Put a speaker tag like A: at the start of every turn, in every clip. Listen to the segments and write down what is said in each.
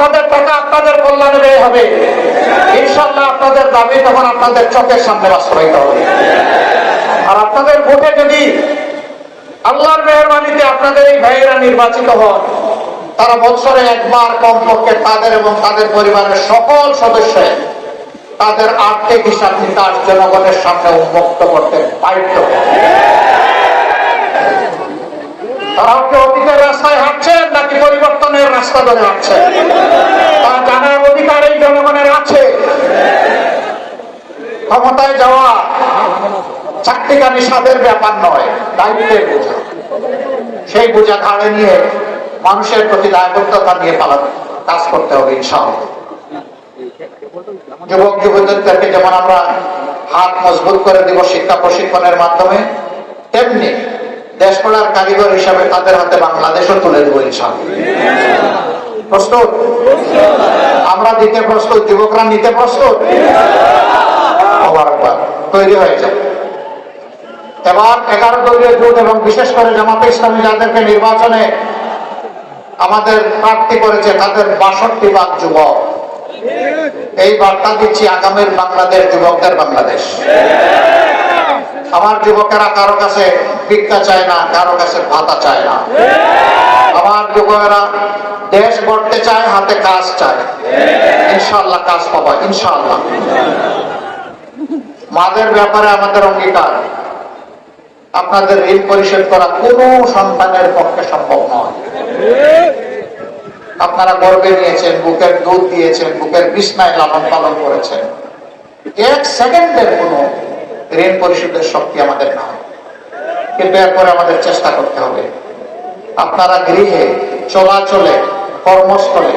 A: আপনাদের টাকা আপনাদের কল্যাণে ব্যয় হবে। ইনশাল্লাহ আপনাদের দাবি তখন আপনাদের চোখের সামনে বাস্তবায়িত হবে। আর আপনাদের ভোটে যদি আল্লাহর মেহরবানিতে আপনাদের এই ভাইয়েরা নির্বাচিত হন, তারা বছরে একবার কমপক্ষে তাদের এবং তাদের পরিবারের সকল সদস্য তাদের আর্থিক হিসাব নিকাশ জনগণের সামনে উন্মুক্ত করতে বাধ্য। রাস্তায় হাঁটছেন নাকি পরিবর্তনের রাস্তা ধরে হাঁটছেন জানার অধিকার এই জনগণের আছে। ক্ষমতায় যাওয়া ব্যাপার নয় বোঝা। সেই বোঝা ঘাড়ে নিয়ে মানুষের প্রতি দায়বদ্ধতা নিয়ে পালন কাজ করতে হবে যুবক, যুবতীদেরকে যেমন আমরা হাত মজবুত করে দিব শিক্ষা প্রশিক্ষণের মাধ্যমে, তেমনি দেশ কারিগর হিসাবে তাদের হাতে বাংলাদেশও তুলে দেবো ইনশাআল্লাহ। প্রস্তুত? আমরা দিতে প্রস্তুত, যুবকরা নিতে প্রস্তুত? তৈরি হয়ে যায় এবার এগারো দলীয় জোট এবং বিশেষ করে জামাতে ইসলামী যাদেরকে নির্বাচনে আমাদের প্রার্থী করেছে, তাদের বাষট্টি ভাগ যুবক। এই বার্তা দিচ্ছি আগামীর বাংলাদেশ, যুবকদের বাংলাদেশ। আমার যুবকেরা কারও কাছে ভিক্ষা চায় না, কারও কাছে ভাতা চায় না। আমার যুবকেরা, দেশ গড়তে চায়, হাতে কাজ চায়। ইনশাল্লাহ কাজ পাবা ইনশাল্লাহ মাদের ব্যাপারে আমাদের অঙ্গীকার, আপনাদের ঋণ পরিশোধ করা কোনো সন্তানের পক্ষে সম্ভব নয়। আপনারা গর্বে নিয়েছেন, বুকের দুধ দিয়েছেন, বুকের বিছনায় লালন পালন করেছেন। এক সেকেন্ডের কোনো ঋণ পরিশোধের শক্তি আমাদের নাই কিন্তু এরপরে আমাদের চেষ্টা করতে হবে। আপনারা গৃহে, চলাচলে, কর্মস্থলে,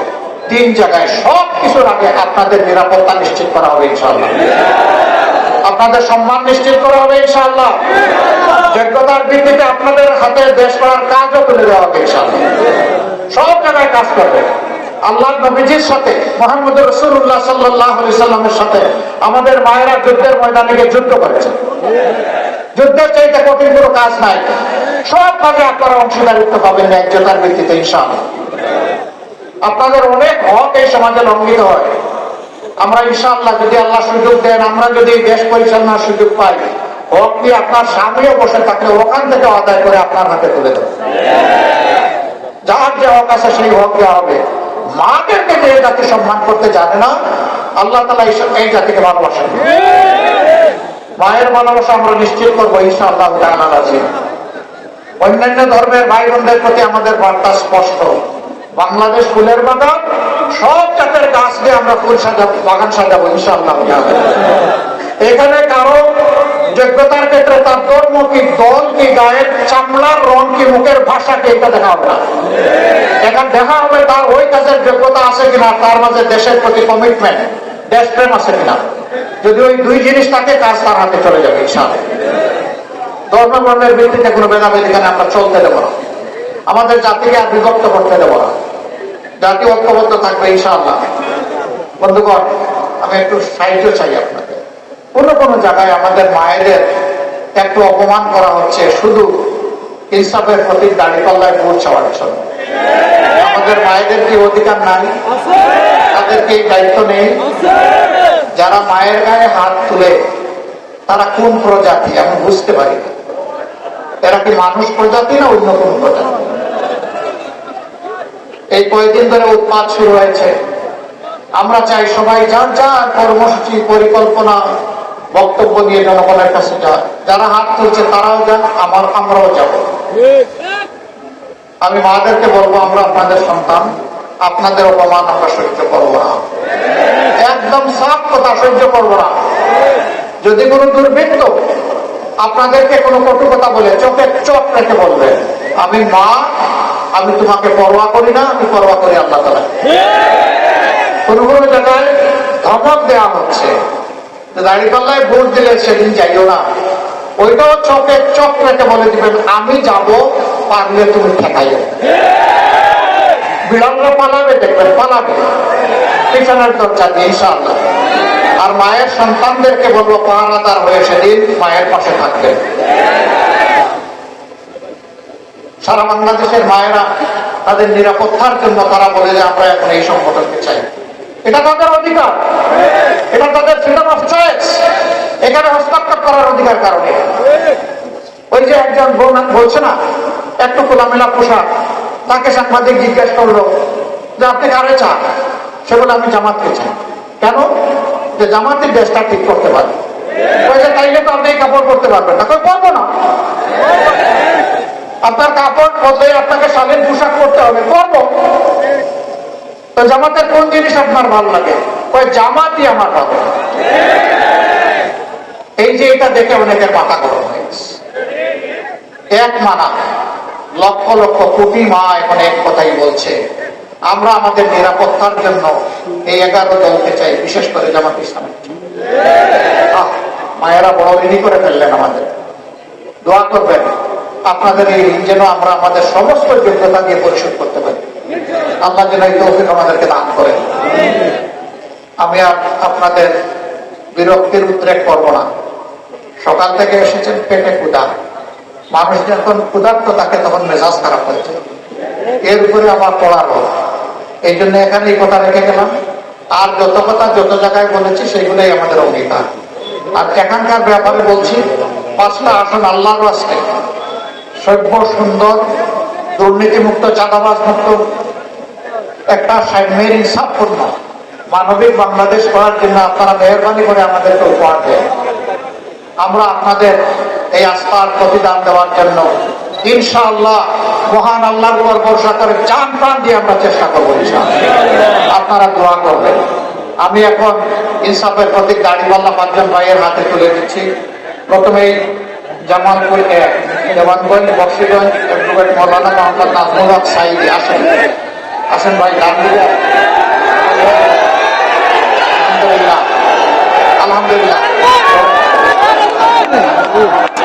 A: তিন জায়গায় সব কিছুর আগে আপনাদের নিরাপত্তা নিশ্চিত করা হবে ইনশাল্লাহ আপনাদের সম্মান নিশ্চিত করা হবে ইনশাআল্লাহ। যোগ্যতার ভিত্তিতে আপনাদের হাতে দেশ করার কাজও তুলে দেওয়া হবে ইনশাআল্লাহ। সব জায়গায় কাজ করবে। আল্লাহ নবীজির সাথে মোহাম্মদ রসুল্লাহ সাল্লাহ সাল্লামের সাথে আমাদের মায়েরা যুদ্ধের ময়দানে গিয়ে যুদ্ধ করেছে। যুদ্ধের চাইতে কঠিন কোনো কাজ নাই। সব কাজে আপনারা অংশীদারিত্ব পাবেন ন্যায্যতার ভিত্তিতে, ইনশাআল্লাহ। আপনাদের অনেক হক এই সমাজে লঙ্ঘিত হয়। আমরা ইনশাআল্লাহ যদি আল্লাহ সুযোগ দেন, আমরা যদি দেশ পরিচালনার সুযোগ পাই, হক নিয়ে আপনার সামনেও বসে থাকলে ওখান থেকে আদায় করে আপনার হাতে তুলে দেব। যার যে হক আছে সেই হক দেওয়া হবে। মাদেরকে যে জাতি সম্মান করতে জানে না, আল্লাহ তালা এই- জাতিকে ভালোবাসেন। মায়ের ভালোবাসা আমরা নিশ্চিত করব, ইনশাআল্লাহ জানা আছে। অন্যান্য ধর্মের ভাই বোনদের প্রতি আমাদের বার্তা স্পষ্ট। বাংলাদেশ ফুলের বাগান, সব জাতের গাছ দিয়ে আমরা ফুল সাজাবো বাগান সাজাবো, ইনশাআল্লাহ এখানে কারও যোগ্যতার ক্ষেত্রে তার ধর্ম কি দল কি গায়ের চামড়ার রং কি মুখের ভাষা কি, এটা দেখা হবে না। এখন দেখা হবে তার ওই কাজের যোগ্যতা আছে কিনা, তার মাঝে দেশের প্রতি কমিটমেন্ট দেশপ্রেম আছে কিনা। যদি ওই দুই জিনিস থাকে কাজ তার হাতে চলে যাবে, ইনশাআল্লাহ। ধর্ম ভিত্তিতে কোনো ভেদাভেদ এখানে আমরা চলতে দেবো না। আমাদের জাতিকে আর বিভক্ত করতে দেবো না। জাতি ঐক্যবদ্ধ থাকবে, ইনশাআল্লাহ। বন্ধুগণ, আমি একটু সাহায্য চাই আপনাকে কোন কোন জায়গায় আমাদের মায়েদের একটু অপমান করা হচ্ছে, শুধু ইনসাফের প্রতি দাঁড়িপাল্লায় ভোট চাওয়ার জন্য। আমাদের মায়েদের কি অধিকার নাই? তাদের কি দায়িত্ব নেই? যারা মায়ের গায়ে হাত তুলে, তারা কোন প্রজাতি? আমি বুঝতে পারি না। এরা কি মানুষ প্রজাতি না অন্য কোন প্রজাতি? এই কয়েকদিন ধরে উৎপাদ শুরু হয়েছে। আমরা চাই সবাই যার যার কর্মসূচি, পরিকল্পনা, বক্তব্য দিয়ে জনগণের কাছে যান। যারা হাত তুলছে, তারাও যান, আমার আমরাও যাব। আমি মাদেরকে বলব, আমরা আপনাদের সন্তান। আপনাদের অপমান আমরা সহ্য করব না। একদম সাফ কথা সহ্য করব না। যদি কোনো দুর্বৃত্ত আপনাদেরকে কোনো কটু কথা বলে, চোখে চোখ রেখে বলবেন আমি মা, আমি তোমাকে পরোয়া করি না, আমি পরোয়া করি আল্লাহ তালা কোন কোন জায়গায় ধমক দেওয়া হচ্ছে। দাঁড়িপাল্লায় ভোট দিলে সেদিন যাইও না। ওইটাও চোখে চোখ রেখে বলে দিবেন, আমি যাব, পারলে তুমি ঠেকাইও। বিড়ালরা পালাবে দেখবেন পালাবে। পিছনের দরজা দিয়ে আর মায়ের সন্তানদেরকে বলব, পাহারাদার হয়ে সেদিন মায়ের পাশে সারা বাংলাদেশের মায়েরা তাদের নিরাপত্তার জন্য তারা বলে যে, আমরা এখন এই সংগঠনকে চাই। এটা তাদের অধিকার। এটা তাদের ফ্রিডম অফ চয়েস এখানে হস্তক্ষেপ করার অধিকার কারণে ওই যে একজন বলছে না, একটু খোলামেলা পোশাক। তাকে সাংবাদিক জিজ্ঞেস করল যে, আপনি কারে চান? সে বলে আমি জামাতকে চাই। কেন? যে জামাতের দেশটা ঠিক করতে ওই যে তাইলে তো আপনি কাপড় করতে পারবেন না। করব না। আপনার কাপড় বদলে আপনাকে স্বাধীন পোশাক করতে হবে। করব তো জামাতের কোন জিনিস আপনার ভালো লাগে? ওই জামাতই আমার ভালো এই যে এটা দেখে অনেকের মাথা গরম হয়ে গেছে। এক মানা। লক্ষ লক্ষ কোটি মা এখন এক কথাই বলছে, আমরা আমাদের নিরাপত্তার জন্য এই এগারো দলকে চাই, বিশেষ করে জামাত ইসলাম। মায়েরা বড় ঋণী করে ফেললেন আমাদের। দোয়া করবেন, আপনাদের এই ঋণ যেন আমরা আমাদের সমস্ত যোগ্যতা দিয়ে পরিশোধ করতে পারি। আল্লাহ যেন এই তৌফিক আমাদেরকে দান করেন। আমি আর আপনাদের বিরক্তির উদ্রেক করব না। সকাল থেকে এসেছেন পেটে কুদা মানুষ যখন ক্ষুধার্ত তাকে তখন মেজাজ খারাপ হয়েছে এর উপরে আমার পড়ার এই জন্য এখানে এই কথা রেখে গেলাম। আর যত কথা যত জায়গায় বলেছি সেগুলোই আমাদের অঙ্গীকার। আর এখানকার ব্যাপারে বলছি, পাঁচটা আসন আল্লাহর রাস্তে সভ্য, সুন্দর, দুর্নীতিমুক্ত চাঁদাবাজ মুক্ত একটা সাম্যের ইনসাফপূর্ণ। মানবিক বাংলাদেশ করার জন্য আপনারা মেহরবানি করে আমাদেরকে উপহার দেন। আমরা আপনাদের এই আস্থার প্রতিদান দেওয়ার জন্য ইনশাআল্লাহ মহান আল্লাহর উপর ভরসা করে চান প্রাণ দিয়ে আমরা চেষ্টা করব আপনারা দোয়া করবেন। আমি এখন ইনসাফের প্রতীক দাড়িপাল্লা পাঁচজন ভাইয়ের হাতে তুলে দিচ্ছি। প্রথমেই জামালপুর এক জামালগঞ্জ বক্সিগঞ্জ মৌলানা মোহাম্মদ নাজমুল হক সাইদি আসেন। আসেন ভাই দান দিয়ে আলহামদুলিল্লাহ আলহামদুলিল্লাহ শক্ত করে ধরেন। হাতের দায়িত্ব নিতে হবে মজবুত করে। উঁচু করে ধরেন। এই আল্লাহর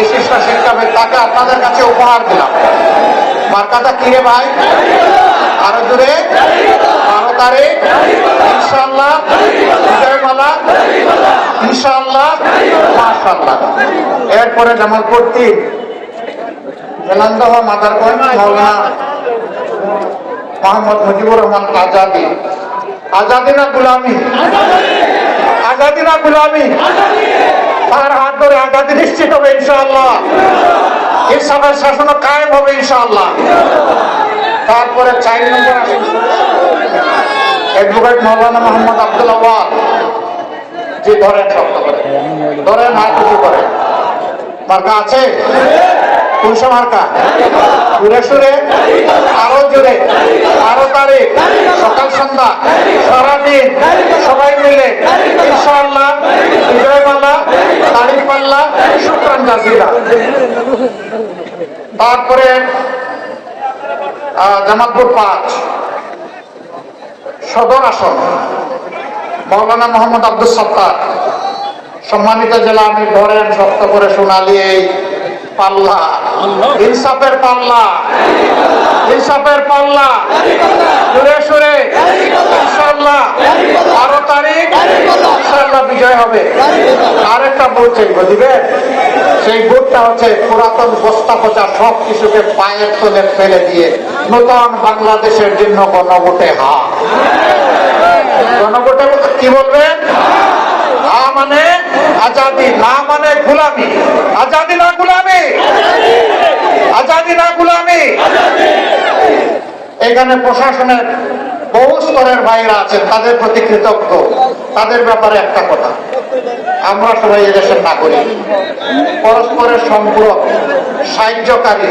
A: এই- বিশিষ্ট শিক্ষাবিদ তাকে আপনাদের কাছে উপহার দিলাম। মার্কাটা কি রে ভাই? আরও দূরে বারো তারিখ। ইনশাল্লাহ বিজয়মালা। ইনশাল্লাহ মাশাল্লাহ এরপরে জামালপুর তিন। জেলান্দহ মাদারগঞ্জ মৌলানা মোহাম্মদ মুজিবুর রহমান আজাদি। আজাদি না গুলামি? আজাদি। না গুলামি? তার হাত ধরে আজাদি নিশ্চিত হবে ইনশাআল্লাহ। ইসলামের শাসন কায়েম হবে ইনশাআল্লাহ। তারপরে চার নম্বর অ্যাডভোকেট মৌলানা মোহাম্মদ আব্দুল আওয়াল। জি, ধরেন শক্ত করে। ধরেন হাত উঁচু করে। মার্কা আছে? কোনসা মার্কা। সুরে সুরে, আরও জোরে। আরও তারিখ সকাল সন্ধ্যা, সারাদিন। সবাই মিলে। ইনশাআল্লাহ বিজয়মালা জাজিরা তারপরে জামালপুর পাঁচ, সদর আসন, মৌলানা মোহাম্মদ আব্দুল সত্তার। সম্মানিত জেলা, আমি ধরেন শক্ত করে শোনালি এই পাল্লা। ইনসাফের পাল্লা। ইনসাফের পাল্লা। সুরে সুরে। ইনশাল্লাহ বারো তারিখ। ইনশাল্লাহ বিজয় হবে। আরেকটা ভোট চাইব, দিবেন? সেই ভোটটা হচ্ছে পুরাতন বস্তা পচা সব কিছুকে পায়ের তলে ফেলে দিয়ে নতুন বাংলাদেশের জন্য গণভোটে হা গণভোটে কি বলবেন? হা মানে আজাদি না মানে গুলামি। আজাদি না গুলামি? আজাদি না গুলামি? এখানে প্রশাসনের বহু স্তরের ভাইরা আছেন, তাদের প্রতি কৃতজ্ঞ। তাদের ব্যাপারে একটা কথা, আমরা সবাই এদেশের নাগরিক। পরস্পরের সম্পর্ক সাহায্যকারী।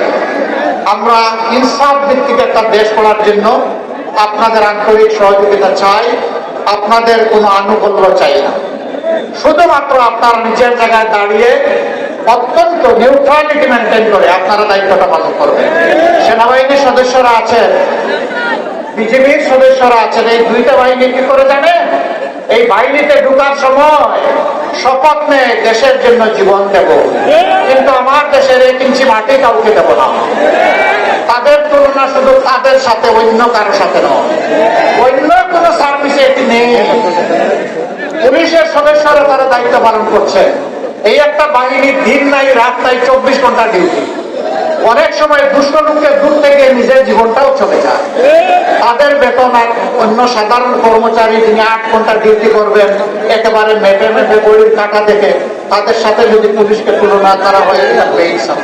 A: আমরা ইনসাফ ভিত্তিক একটা দেশ করার জন্য আপনাদের আন্তরিক সহযোগিতা চাই, আপনাদের কোনো আনুকূল্য চাই না। শুধুমাত্র আপনার নিজের জায়গায় দাঁড়িয়ে অত্যন্ত নিউট্রালিটি মেনটেন করে আপনারা দায়িত্বটা পালন করবেন। সেনাবাহিনীর সদস্যরা আছেন বিজেপির সদস্যরা আছেন, এই দুইটা বাহিনী কি করে জানে? এই বাহিনীতে ঢুকার সময় শপথ নেয়, দেশের জন্য জীবন দেব। কিন্তু আমার দেশের এক ইঞ্চি মাটি কাউকে দেব না। তাদের তুলনা শুধু তাদের সাথে, অন্য কারোর সাথে নয়। অন্য কোন সার্ভিসে এটি নেই। পুলিশের তারা দায়িত্ব পালন করছে। এই একটা বাহিনী দিন নাই, রাত নাই, চব্বিশ ঘণ্টা ডিউটি। অনেক সময় দুষ্ট লোককে দূর থেকে নিজের জীবনটাও চলে যায়। তাদের বেতন আর অন্য সাধারণ কর্মচারী যিনি আট ঘণ্টা ডিউটি করবেন, একেবারে মেপে মেপে বইয়ের কাটা দেখে তাদের সাথে যদি পুলিশকে তুলনা করা হয় বেইনসাফ।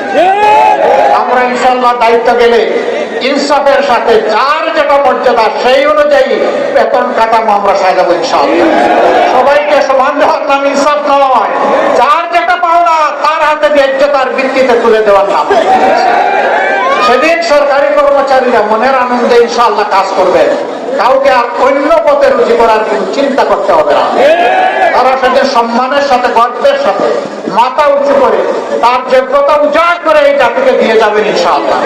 A: আমরা ইনশাল্লাহ দায়িত্ব গেলে ইনসাফের সাথে যার যেটা মর্যাদা, সেই অনুযায়ী বেতন কাঠামো আমরা সাজাবো ইনশাল্লাহ সবাইকে সমান দেওয়ার নাম ইনসাফ নয়। যার যেটা পাওনা, তার হাতে ন্যায্যতার ভিত্তিতে তুলে দেওয়ার নাম। সেদিন সরকারি কর্মচারীরা মনের আনন্দে ইনশাল্লাহ কাজ করবেন। কাউকে অন্য পথে রুজি করার চিন্তা করতে হবে না। সম্মানের সাথে, গর্বের সাথে, মাথা উঁচু করে, তার যোগ্যতা উজাড় করে এই জাতিকে দিয়ে যাবেন ইনশাআল্লাহ।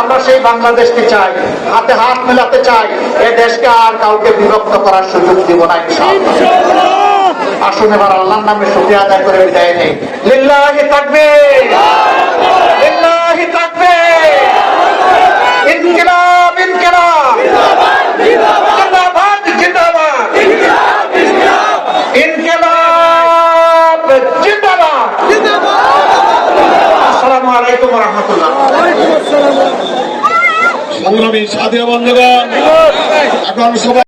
A: আমরা সেই বাংলাদেশকে চাই, হাতে হাত মেলাতে চাই, এ দেশকে আর কাউকে বিরক্ত করার সুযোগ দিব না ইনশাআল্লাহ। আসুন এবার আল্লাহর নামে শুকরিয়া আদায় করে বিদায় নেই। লিল্লাহি
B: সংগ্রামী